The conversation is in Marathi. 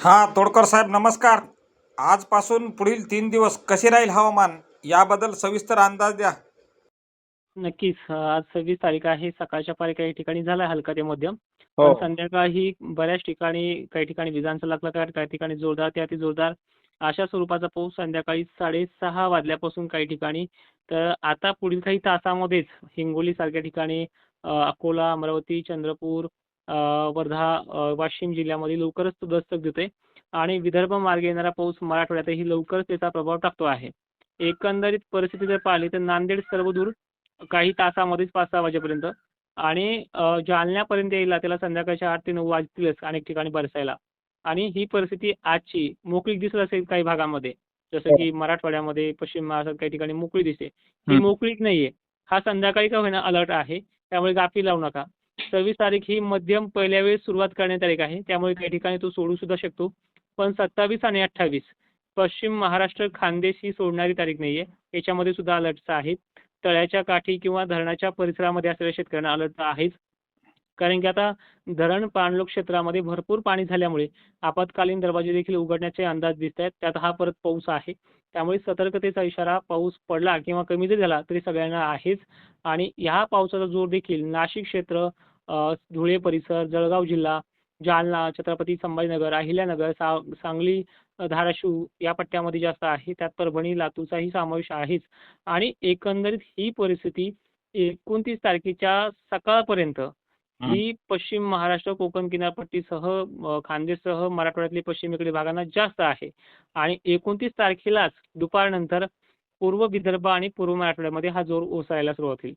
हा तोडकर साहेब नमस्कार. आजपासून पुढील तीन दिवस कसे राहील हवामान याबद्दल सविस्तर अंदाज द्या. नक्कीच आज सव्वीस तारीख आहे. सकाळच्या पारी काही ठिकाणी झालाय हलका ते मध्यम. हो. पण संध्याकाळी बऱ्याच ठिकाणी काही ठिकाणी विजांचा लागला काही काही ठिकाणी जोरदार ते अति जोरदार अशा स्वरूपाचा पाऊस संध्याकाळी साडेसहा वाजल्यापासून काही ठिकाणी. तर आता पुढील काही तासामध्येच हिंगोली सारख्या ठिकाणी अ, अकोला अमरावती चंद्रपूर वर्धा वाशिम जिल्ह्यामध्ये लवकरच तो दस्तक देतोय. आणि विदर्भ मार्गे येणारा पाऊस मराठवाड्यातही लवकरच त्याचा प्रभाव टाकतो आहे. एकंदरीत परिस्थिती जर पाहिली तर नांदेड सर्वदूर काही तासामध्येच पाच सहा वाजेपर्यंत आणि जालन्यापर्यंत यायला त्याला संध्याकाळच्या आठ ते नऊ वाजतीलच अनेक ठिकाणी बरसायला. आणि ही परिस्थिती आजची मोकळी दिसत असेल काही भागामध्ये जसं की मराठवाड्यामध्ये पश्चिम महाराष्ट्रात काही ठिकाणी मोकळी दिसते. ही हं. मोकळीक नाहीये. हा संध्याकाळी का होईना अलर्ट आहे त्यामुळे गाफी लावू नका. सव्वीस तारीख ही मध्यम पहिल्या वेळेस सुरुवात करण्यात तारीख आहे. त्यामुळे काही ठिकाणी तो सोडू सुद्धा शकतो. पण सत्तावीस आणि अठ्ठावीस पश्चिम महाराष्ट्र खानदेश ही सोडणारी तारीख नाहीये. याच्यामध्ये सुद्धा अलर्टचा आहेत. तळ्याच्या काठी किंवा धरणाच्या परिसरामध्ये असलेल्या शेतकऱ्यांना अलर्ट आहेच कारण की आता धरण पाणलोक क्षेत्रामध्ये भरपूर पाणी झाल्यामुळे आपत्कालीन दरवाजे देखील उघडण्याचे अंदाज दिसत आहेत त्यात हा परत पाऊस आहे. त्यामुळे सतर्कतेचा इशारा पाऊस पडला किंवा कमी जरी झाला तरी सगळ्यांना आहेच. आणि ह्या पावसाचा जोर देखील नाशिक क्षेत्र धुळे परिसर जळगाव जिल्हा जालना छत्रपती संभाजीनगर अहिल्यानगर सा सांगली धाराशिव या पट्ट्यामध्ये जास्त आहे. त्यात परभणी लातूरचाही समावेश आहेच. आणि एकंदरीत ही परिस्थिती एकोणतीस तारखेच्या सकाळपर्यंत ही पश्चिम महाराष्ट्र कोकण किनारपट्टीसह खानदेशसह मराठवाड्यातल्या पश्चिमेकडील भागांना जास्त आहे. आणि एकोणतीस तारखेलाच दुपारनंतर पूर्व विदर्भ आणि पूर्व मराठवाड्यामध्ये हा जोर ओसरायला सुरुवात होईल.